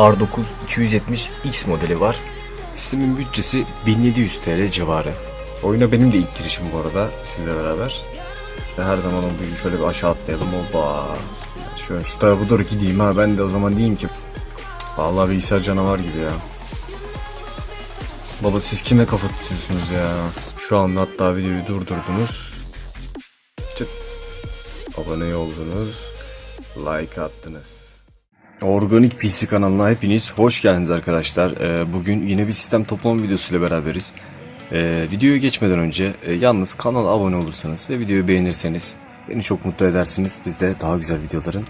R9 270X modeli var. Sistemin bütçesi 1700 TL civarı. Oyuna benim de ilk girişim bu arada sizle beraber. Ve Her zaman olduğu gibi şöyle bir aşağı atlayalım. Hoppa. Şöyle şu tarafa doğru gideyim ha. Ben de o zaman diyeyim ki. Vallahi bilgisayar canavar gibi ya. Baba siz kime kafa tutuyorsunuz ya? Şu anda hatta videoyu durdurdunuz. Çıt. Abone oldunuz. Like attınız. Organik PC kanalına hepiniz hoş geldiniz arkadaşlar. Ee, bugün yine bir sistem toplama videosuyla beraberiz. Ee, videoya geçmeden önce e, yalnız kanala abone olursanız ve videoyu beğenirseniz beni çok mutlu edersiniz. Biz de daha güzel videoların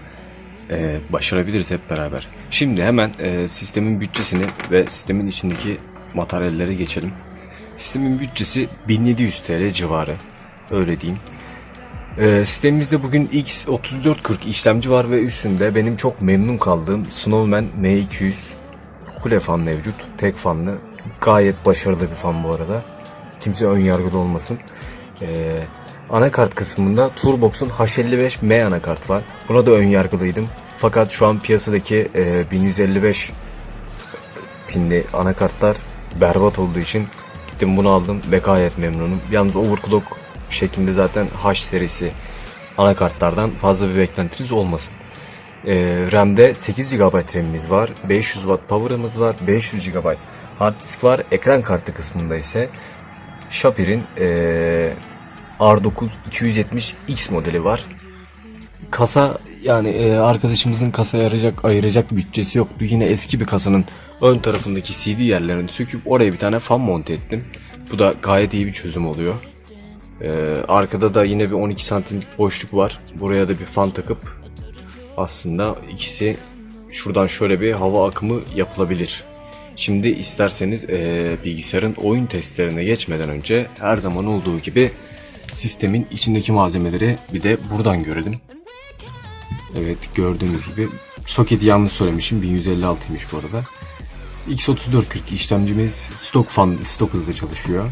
e, başarabiliriz hep beraber. Şimdi hemen e, sistemin bütçesini ve sistemin içindeki materyallere geçelim. Sistemin bütçesi 1700 TL civarı. Öyle diyeyim. Ee, sistemimizde bugün X3440 işlemci var ve üstünde benim çok memnun kaldığım Snowman M200 kule fan mevcut. Tek fanlı. Gayet başarılı bir fan bu arada. Kimse ön yargılı olmasın. Ee, anakart kısmında Turbox'un H55M anakart var. Buna da ön yargılıydım. Fakat şu an piyasadaki e, 1155 pinli anakartlar berbat olduğu için gittim bunu aldım ve gayet memnunum. Yalnız overclock şeklinde zaten H serisi anakartlardan fazla bir beklentiniz olmasın. Ee, RAM'de 8 GB RAM'imiz var, 500 Watt power'ımız var, 500 GB hard disk var. Ekran kartı kısmında ise Sharp'in ee, R9 270X modeli var. Kasa yani e, arkadaşımızın kasaya ayıracak, ayıracak bütçesi yoktu. Yine eski bir kasanın ön tarafındaki CD yerlerini söküp oraya bir tane fan monte ettim. Bu da gayet iyi bir çözüm oluyor. Ee, arkada da yine bir 12 santimlik boşluk var. Buraya da bir fan takıp aslında ikisi şuradan şöyle bir hava akımı yapılabilir. Şimdi isterseniz ee, bilgisayarın oyun testlerine geçmeden önce her zaman olduğu gibi sistemin içindeki malzemeleri bir de buradan görelim. Evet gördüğünüz gibi soketi yanlış söylemişim 1156'ymış bu arada. X3440 işlemcimiz stok fan stok hızda çalışıyor.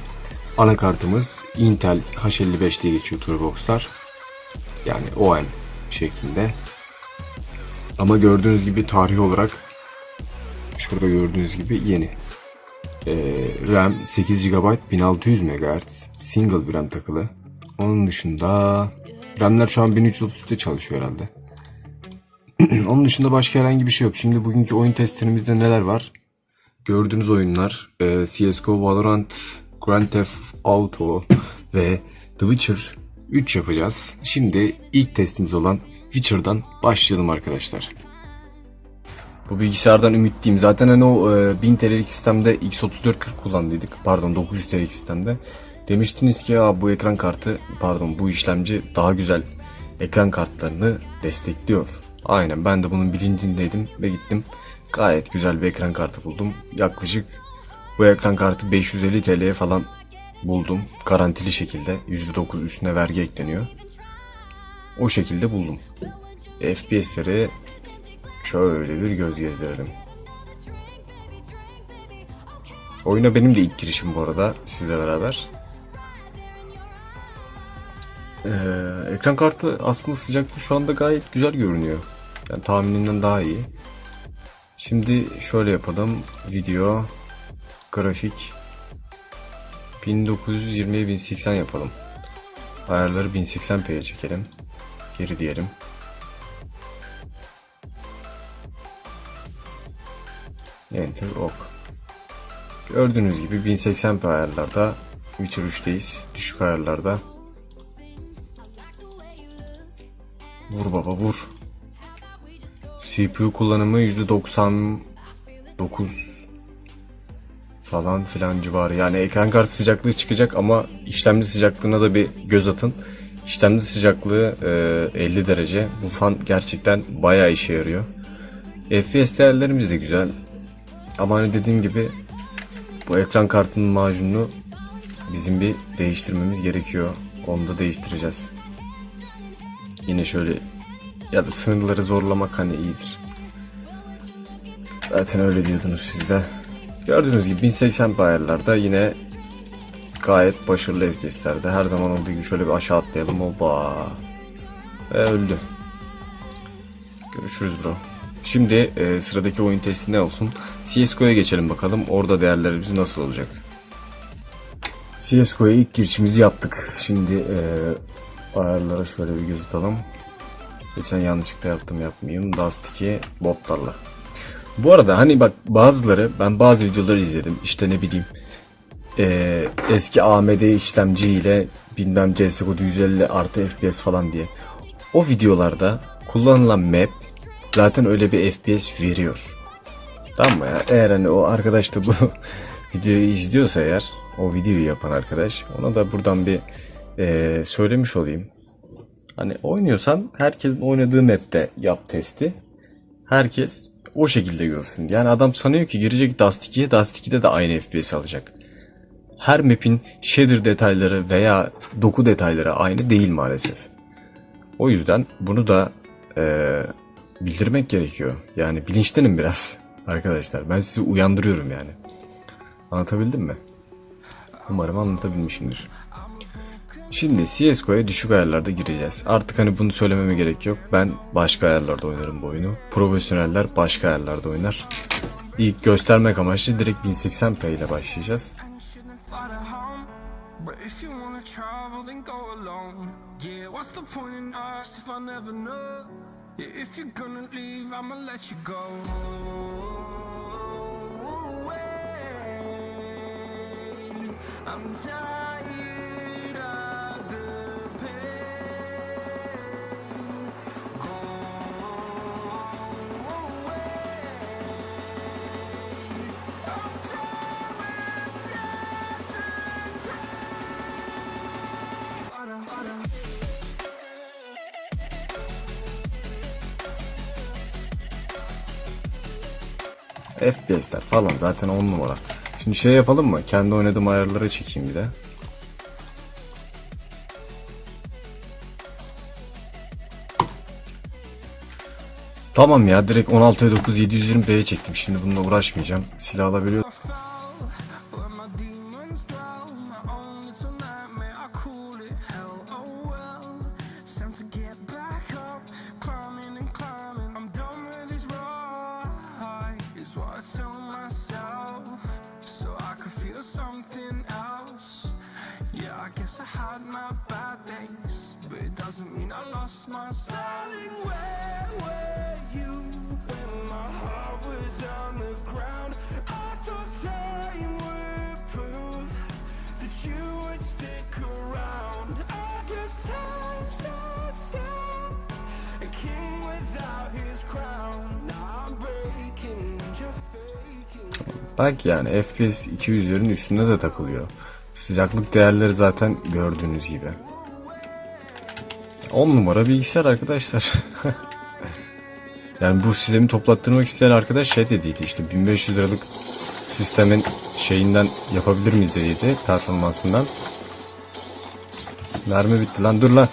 Anakartımız Intel H55 diye geçiyor Turbox'lar. Yani OM şeklinde. Ama gördüğünüz gibi tarih olarak şurada gördüğünüz gibi yeni. Ee, RAM 8 GB 1600 MHz single bir RAM takılı. Onun dışında RAM'ler şu an 1333'te çalışıyor herhalde. Onun dışında başka herhangi bir şey yok. Şimdi bugünkü oyun testlerimizde neler var? Gördüğünüz oyunlar e, CSGO, Valorant, Grand Theft Auto ve The Witcher 3 yapacağız. Şimdi ilk testimiz olan Witcher'dan başlayalım arkadaşlar. Bu bilgisayardan ümitliyim. Zaten hani o e, 1000 TL'lik sistemde X3440 kullandıydık. Pardon 900 TL'lik sistemde. Demiştiniz ki bu ekran kartı pardon bu işlemci daha güzel ekran kartlarını destekliyor. Aynen ben de bunun bilincindeydim ve gittim. Gayet güzel bir ekran kartı buldum. Yaklaşık bu ekran kartı 550 TL'ye falan buldum. Garantili şekilde %9 üstüne vergi ekleniyor. O şekilde buldum. FPS'leri şöyle bir göz gezdirelim. Oyuna benim de ilk girişim bu arada sizle beraber. Ee, ekran kartı aslında sıcaklığı şu anda gayet güzel görünüyor. Yani tahmininden daha iyi. Şimdi şöyle yapalım. Video, grafik 1920'ye 1080 yapalım. Ayarları 1080p'ye çekelim. Geri diyelim. Enter ok. Gördüğünüz gibi 1080p ayarlarda Witcher 3'teyiz. Düşük ayarlarda. Vur baba vur. CPU kullanımı %99 falan filan civarı. Yani ekran kartı sıcaklığı çıkacak ama işlemci sıcaklığına da bir göz atın. İşlemci sıcaklığı e, 50 derece. Bu fan gerçekten bayağı işe yarıyor. FPS değerlerimiz de güzel. Ama hani dediğim gibi bu ekran kartının macununu bizim bir değiştirmemiz gerekiyor. Onu da değiştireceğiz. Yine şöyle ya da sınırları zorlamak hani iyidir. Zaten öyle diyordunuz siz de. Gördüğünüz gibi 1080p ayarlarda yine gayet başarılı FPS'lerde. Her zaman olduğu gibi şöyle bir aşağı atlayalım. Oba. Ve öldü. Görüşürüz bro. Şimdi e, sıradaki oyun testi ne olsun? CSGO'ya geçelim bakalım. Orada değerlerimiz nasıl olacak? CSGO'ya ilk girişimizi yaptık. Şimdi e, ayarlara şöyle bir göz atalım. Geçen yanlışlıkla yaptım yapmayayım. Dust 2 botlarla. Bu arada hani bak bazıları ben bazı videoları izledim. İşte ne bileyim e, eski AMD işlemciyle bilmem CSGO'da 150 artı FPS falan diye. O videolarda kullanılan map zaten öyle bir FPS veriyor. Tamam mı ya? Eğer hani o arkadaş da bu videoyu izliyorsa eğer o videoyu yapan arkadaş ona da buradan bir e, söylemiş olayım. Hani oynuyorsan herkesin oynadığı map'te yap testi. Herkes o şekilde görsün. Yani adam sanıyor ki girecek Dust 2'ye Dust 2'de de aynı FPS alacak. Her map'in shader detayları veya doku detayları aynı değil maalesef. O yüzden bunu da eee, bildirmek gerekiyor. Yani bilinçlenin biraz arkadaşlar. Ben sizi uyandırıyorum yani. Anlatabildim mi? Umarım anlatabilmişimdir. Şimdi CSGO'ya düşük ayarlarda gireceğiz. Artık hani bunu söylememe gerek yok. Ben başka ayarlarda oynarım bu oyunu. Profesyoneller başka ayarlarda oynar. İlk göstermek amaçlı direkt 1080p ile başlayacağız. shouldn't fly FPS'ler falan zaten 10 numara. Şimdi şey yapalım mı? Kendi oynadığım ayarlara çekeyim bir de. Tamam ya direkt 16'ya 9 720p'ye çektim. Şimdi bununla uğraşmayacağım. Silah alabiliyor. Bak yani FPS 200'lerin üstünde de takılıyor. Sıcaklık değerleri zaten gördüğünüz gibi. 10 numara bilgisayar arkadaşlar. yani bu sistemi toplattırmak isteyen arkadaş şey dediydi işte 1500 liralık sistemin şeyinden yapabilir miyiz dediydi performansından. Mermi bitti lan dur lan.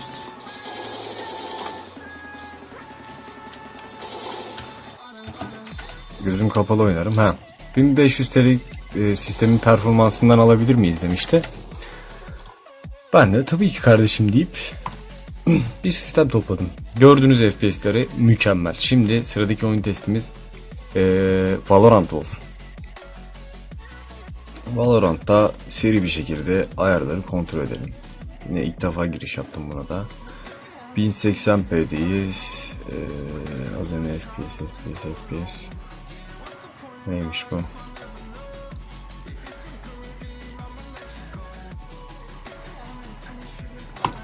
Gözüm kapalı oynarım. Ha. 1500 TL e, sistemin performansından alabilir miyiz demişti. Ben de tabii ki kardeşim deyip bir sistem topladım. Gördüğünüz FPS'leri mükemmel. Şimdi sıradaki oyun testimiz e, Valorant olsun. Valorant'ta seri bir şekilde ayarları kontrol edelim. Yine ilk defa giriş yaptım buna da. 1080p'deyiz. Ee, az önce FPS, FPS, FPS. Neymiş bu?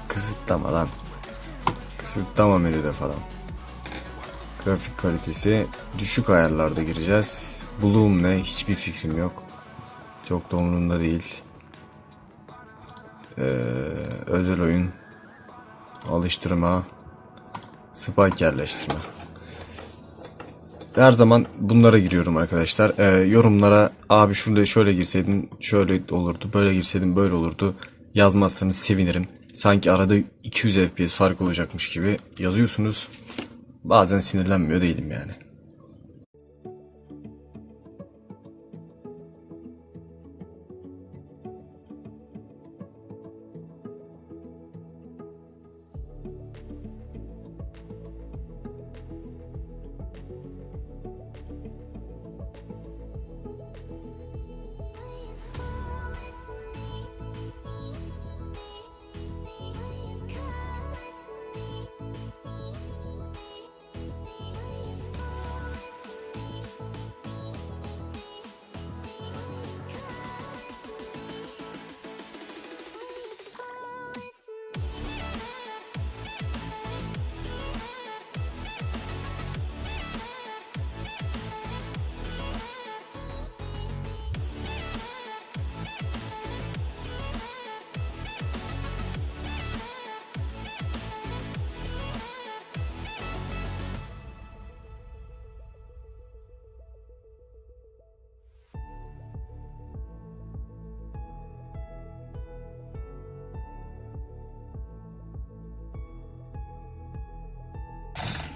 Kısıtlama lan. Kısıtlama menüde falan. Grafik kalitesi düşük ayarlarda gireceğiz. Bloom ne? Hiçbir fikrim yok. Çok da umurumda değil. Ee, özel oyun. Alıştırma. Spike yerleştirme. Her zaman bunlara giriyorum arkadaşlar. Ee, yorumlara abi şurada şöyle girseydin şöyle olurdu, böyle girseydin böyle olurdu yazmazsanız sevinirim. Sanki arada 200 FPS fark olacakmış gibi yazıyorsunuz. Bazen sinirlenmiyor değilim yani.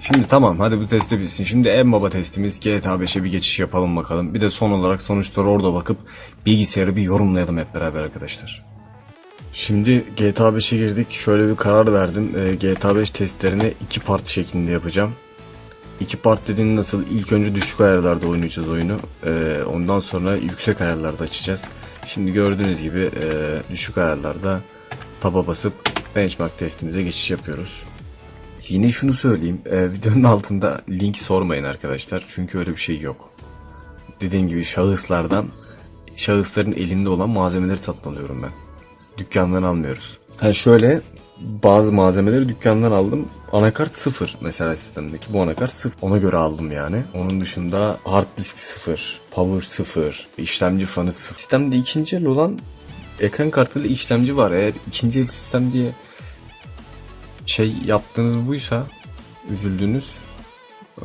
Şimdi tamam hadi bu testi bitsin. Şimdi en baba testimiz GTA 5'e bir geçiş yapalım bakalım. Bir de son olarak sonuçları orada bakıp bilgisayarı bir yorumlayalım hep beraber arkadaşlar. Şimdi GTA 5'e girdik. Şöyle bir karar verdim. Ee, GTA 5 testlerini iki part şeklinde yapacağım. İki part dediğin nasıl? İlk önce düşük ayarlarda oynayacağız oyunu. Ee, ondan sonra yüksek ayarlarda açacağız. Şimdi gördüğünüz gibi e, düşük ayarlarda taba basıp benchmark testimize geçiş yapıyoruz. Yine şunu söyleyeyim. e, videonun altında link sormayın arkadaşlar. Çünkü öyle bir şey yok. Dediğim gibi şahıslardan şahısların elinde olan malzemeleri satın alıyorum ben. Dükkandan almıyoruz. Ha şöyle bazı malzemeleri dükkandan aldım. Anakart sıfır mesela sistemdeki. Bu anakart sıfır. Ona göre aldım yani. Onun dışında hard disk sıfır. Power sıfır. işlemci fanı sıfır. Sistemde ikinci el olan ekran kartıyla işlemci var. Eğer ikinci el sistem diye şey yaptığınız buysa üzüldüğünüz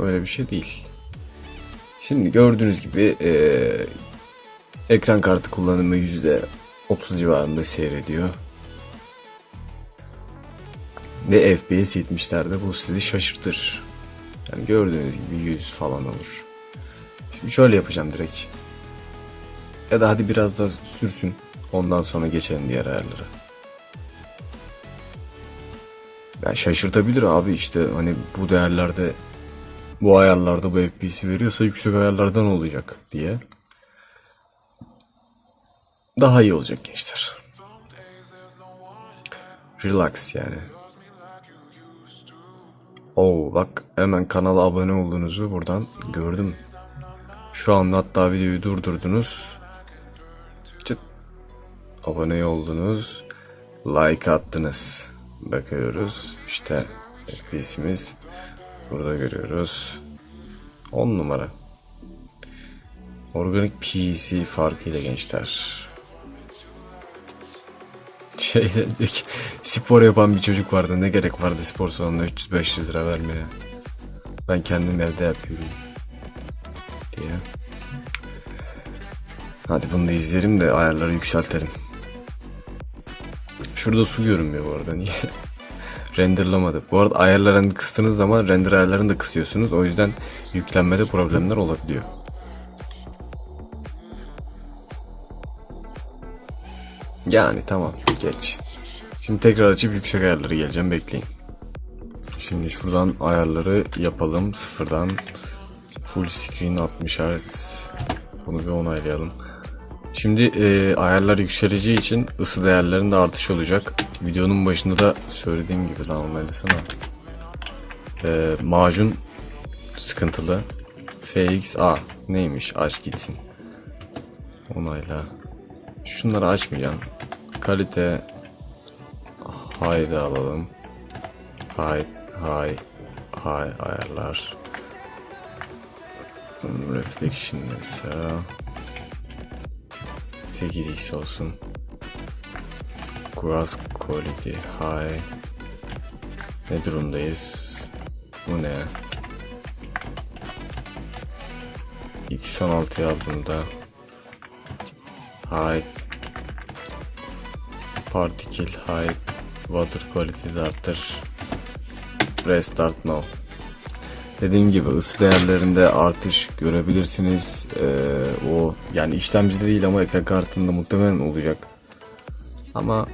öyle bir şey değil. Şimdi gördüğünüz gibi eee, ekran kartı kullanımı yüzde 30 civarında seyrediyor. Ve FPS 70'lerde bu sizi şaşırtır. Yani gördüğünüz gibi 100 falan olur. Şimdi şöyle yapacağım direkt. Ya da hadi biraz daha sürsün. Ondan sonra geçelim diğer ayarlara. Yani şaşırtabilir abi işte hani bu değerlerde bu ayarlarda bu FPS'i veriyorsa yüksek ayarlardan olacak diye. Daha iyi olacak gençler. Relax yani. Oo bak hemen kanala abone olduğunuzu buradan gördüm. Şu anda hatta videoyu durdurdunuz. Çıt. Abone oldunuz. Like attınız. Bakıyoruz. İşte FPS'imiz. Burada görüyoruz. 10 numara. Organik PC farkıyla gençler. Şeyde spor yapan bir çocuk vardı. Ne gerek vardı spor salonuna 300-500 lira vermeye. Ben kendim evde yapıyorum. Diye. Hadi bunu da izleyelim de ayarları yükseltelim. Şurada su görünmüyor bu arada. Niye? Renderlamadı. Bu arada ayarlarını kıstığınız zaman render ayarlarını da kısıyorsunuz. O yüzden yüklenmede problemler olabiliyor. Yani tamam geç. Şimdi tekrar açıp yüksek ayarları geleceğim bekleyin. Şimdi şuradan ayarları yapalım sıfırdan. Full screen 60 Hz. Bunu bir onaylayalım. Şimdi e, ayarlar yükseleceği için ısı değerlerinde artış olacak. Videonun başında da söylediğim gibi lan onaylasana. E, macun sıkıntılı. FXA neymiş aç gitsin. Onayla. Şunları açmayacağım. Kalite Haydi alalım. Hay hay hay ayarlar. Reflection mesela 8x olsun. Gross quality high. Ne durumdayız? Bu ne? X16 aldığımda Height Particle height Water quality de arttır Restart now Dediğim gibi ısı değerlerinde artış görebilirsiniz. Ee, o yani işlemcide değil ama ekran kartında muhtemelen olacak. Ama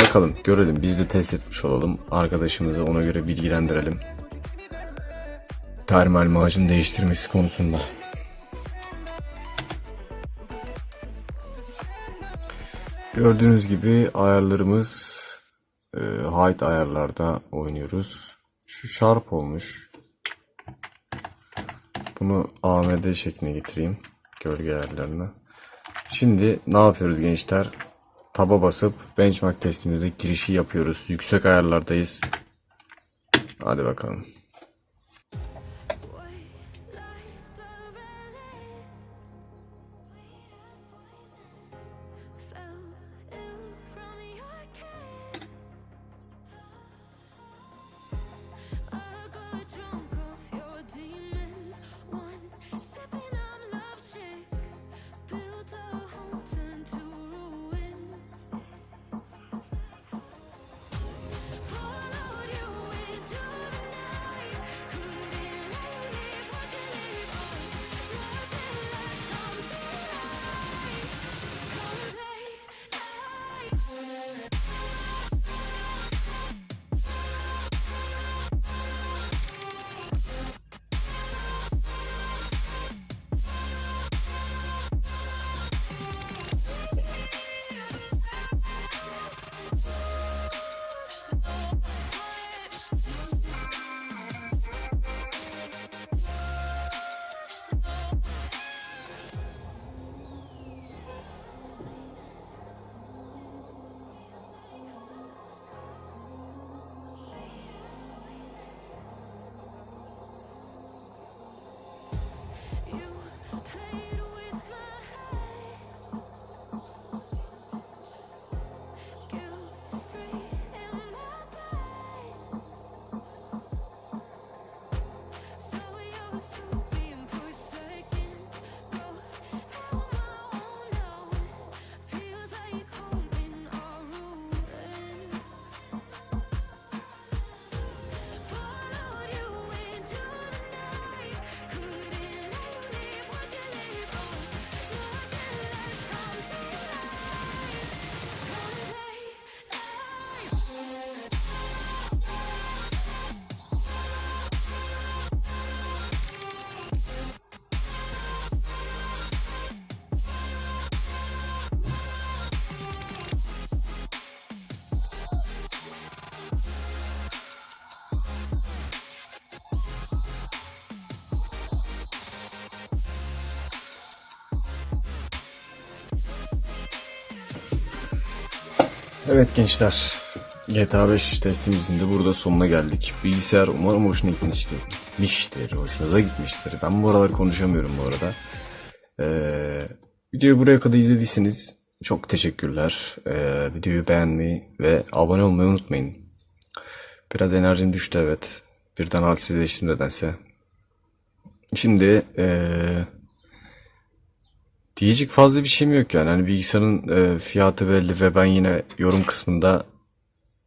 bakalım görelim biz de test etmiş olalım. Arkadaşımızı ona göre bilgilendirelim. Termal macun değiştirmesi konusunda. Gördüğünüz gibi ayarlarımız e, height ayarlarda oynuyoruz. Şu sharp olmuş. Bunu AMD şekline getireyim. Gölge ayarlarını. Şimdi ne yapıyoruz gençler? Taba basıp benchmark testimize girişi yapıyoruz. Yüksek ayarlardayız. Hadi bakalım. Evet gençler. GTA 5 testimizin de burada sonuna geldik. Bilgisayar umarım hoşuna gitmiştir. Miştir, hoşunuza gitmiştir. Ben bu aralar konuşamıyorum bu arada. Ee, videoyu buraya kadar izlediyseniz çok teşekkürler. Ee, videoyu beğenmeyi ve abone olmayı unutmayın. Biraz enerjim düştü evet. Birden halsizleştim nedense. Şimdi ee, diyecek fazla bir şeyim yok yani. Hani bilgisayarın ee, fiyatı belli ve ben yine yorum kısmında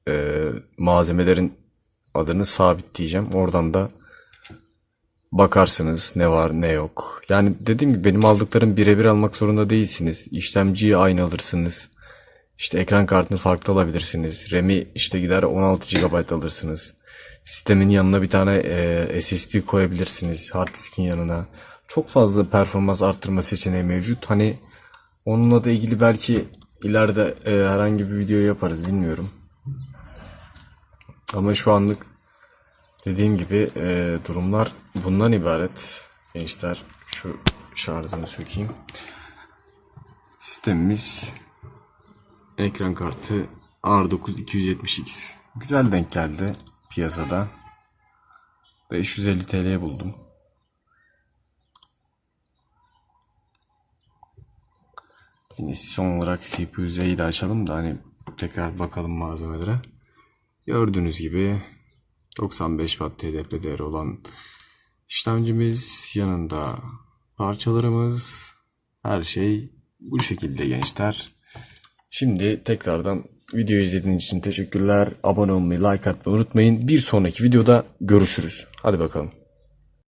ee, malzemelerin adını sabitleyeceğim. Oradan da bakarsınız ne var ne yok. Yani dediğim gibi benim aldıklarım birebir almak zorunda değilsiniz. İşlemciyi aynı alırsınız. İşte ekran kartını farklı alabilirsiniz. RAM'i işte gider 16 GB alırsınız. Sistemin yanına bir tane e, SSD koyabilirsiniz. Hard diskin yanına. Çok fazla performans arttırma seçeneği mevcut. Hani onunla da ilgili belki ileride e, herhangi bir video yaparız bilmiyorum. Ama şu anlık dediğim gibi e, durumlar bundan ibaret. Gençler şu şarjını sökeyim. Sistemimiz ekran kartı R9 270X. Güzel denk geldi piyasada. 550 TL'ye buldum. Yine son olarak CPU Z'yi de açalım da hani tekrar bakalım malzemelere. Gördüğünüz gibi 95 Watt TDP değeri olan işlemcimiz yanında parçalarımız her şey bu şekilde gençler. Şimdi tekrardan videoyu izlediğiniz için teşekkürler. Abone olmayı, like atmayı unutmayın. Bir sonraki videoda görüşürüz. Hadi bakalım.